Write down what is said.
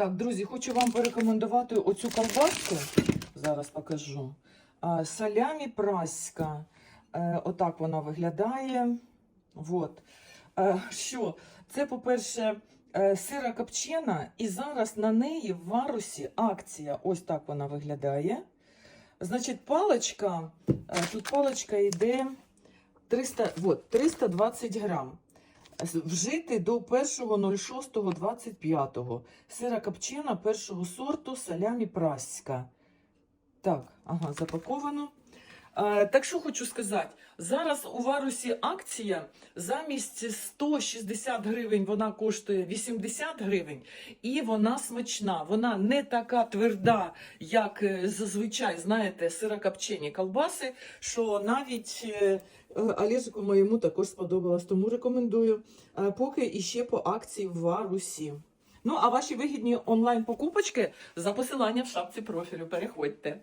Так, друзі, хочу вам порекомендувати оцю колбаску. Зараз покажу. Салямі праська. Е, Отак вона виглядає. Вот. Е, Що? Це, по-перше, е, сира копчена, і зараз на неї в варусі акція. Ось так вона виглядає. Значить, паличка, тут паличка йде 300, вот, 320 грам. Вжити до 1.06.25. Сира копчена першого сорту салямі праська. Так, ага, запаковано. Е, так що хочу сказати, зараз у варусі акція замість 160 гривень вона коштує 80 гривень, і вона смачна. Вона не така тверда, як е, зазвичай, знаєте, сирокопчені колбаси, що навіть е, Олежику моєму також сподобалось, тому рекомендую. Поки іще по акції в варусі. Ну, а ваші вигідні онлайн покупочки за посиланням в шапці профілю. Переходьте.